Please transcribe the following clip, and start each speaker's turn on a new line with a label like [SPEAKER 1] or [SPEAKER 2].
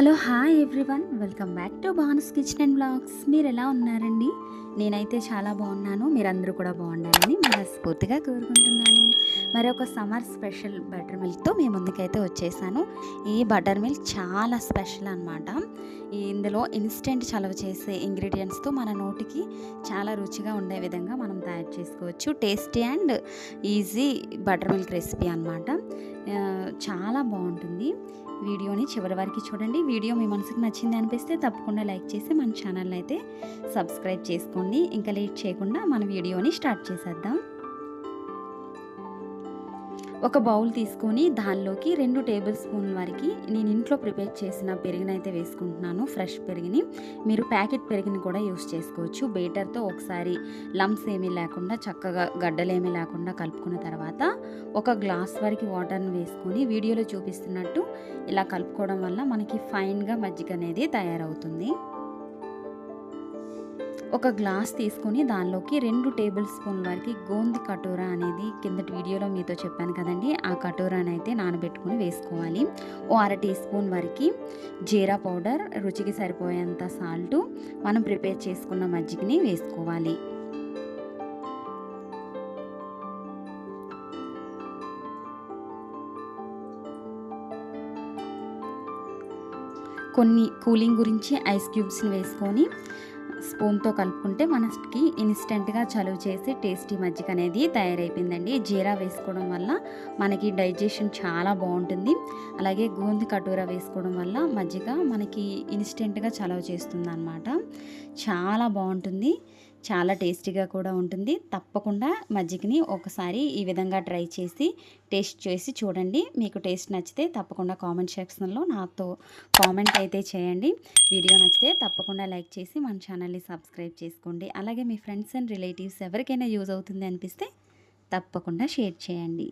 [SPEAKER 1] Hello hi everyone. Welcome back to బానస్ kitchen and blogs. మీరు ఎలా ఉన్నారండి? నేనైతే చాలా బాగున్నాను. మీరందరూ కూడా బాగుండాలని మనస్ఫూర్తిగా కోరుకుంటున్నాను. మరి ఒక సమ్మర్ స్పెషల్ బటర్ మిల్క్తో మీ ముందుకైతే వచ్చేసాను. ఈ బటర్ మిల్క్ చాలా స్పెషల్ అనమాట ఇందులో ఇన్స్టెంట్ చలవ చేసే ఇంగ్రీడియంట్స్తో మన నోటికి చాలా రుచిగా ఉండే విధంగా మనం తయారు చేసుకోవచ్చు. Tasty and easy buttermilk recipe అనమాట చాలా బాగుంటుంది. వీడియోని చివరి వరకు చూడండి. వీడియో మీ మనసుకు నచ్చింది అనిపిస్తే తప్పకుండా లైక్ చేసి మన ఛానల్ని అయితే సబ్స్క్రైబ్ చేసుకోండి. ఇంకా లేట్ చేయకుండా మన వీడియోని స్టార్ట్ చేసేద్దాం. ఒక బౌల్ తీసుకొని దానిలోకి రెండు టేబుల్ స్పూన్ వరకు నేను ఇంట్లో ప్రిపేర్ చేసిన పెరుగుని అయితే వేసుకుంటున్నాను ఫ్రెష్ పెరుగుని. మీరు ప్యాకెట్ పెరుగుని కూడా యూస్ చేసుకోవచ్చు. బేటర్తో ఒకసారి లమ్స్ ఏమీ లేకుండా చక్కగా గడ్డలు ఏమీ లేకుండా కలుపుకున్న తర్వాత ఒక గ్లాస్ వరకు వాటర్ని వేసుకొని వీడియోలో చూపిస్తున్నట్టు ఇలా కలుపుకోవడం వల్ల మనకి ఫైన్గా మజ్జిగ అనేది తయారవుతుంది. ఒక గ్లాస్ తీసుకొని దానిలోకి రెండు టేబుల్ స్పూన్ వరకు గోంది కటోరా అనేది కిందటి వీడియోలో మీతో చెప్పాను కదండి. ఆ కటోరాని అయితే నానబెట్టుకుని వేసుకోవాలి. ఓ అర టీ స్పూన్ వరకు జీరా పౌడర్ రుచికి సరిపోయేంత సాల్ట్ మనం ప్రిపేర్ చేసుకున్న మజ్జిగని వేసుకోవాలి. కొన్ని కూలింగ్ గురించి ఐస్ క్యూబ్స్ని వేసుకొని స్పూన్తో కలుపుకుంటే మనకి ఇన్స్టెంట్గా చలువ చేసి టేస్టీ మజ్జిగ అనేది తయారైపోయిందండి. జీరా వేసుకోవడం వల్ల మనకి డైజెషన్ చాలా బాగుంటుంది. అలాగే గోంది కటూర వేసుకోవడం వల్ల మజ్జిగ మనకి ఇన్స్టెంట్గా చలవ చేస్తుంది అనమాట చాలా బాగుంటుంది. చాలా టేస్టీగా కూడా ఉంటుంది. తప్పకుండా మజ్జిగని ఒకసారి ఈ విధంగా ట్రై చేసి టేస్ట్ చేసి చూడండి. మీకు టేస్ట్ నచ్చితే తప్పకుండా కామెంట్ సెక్షన్లో నాతో కామెంట్ అయితే చేయండి. వీడియో నచ్చితే తప్పకుండా లైక్ చేసి మన ఛానల్ని సబ్స్క్రైబ్ చేసుకోండి. అలాగే మీ ఫ్రెండ్స్ అండ్ రిలేటివ్స్ ఎవరికైనా యూజ్ అవుతుంది అనిపిస్తే తప్పకుండా షేర్ చేయండి.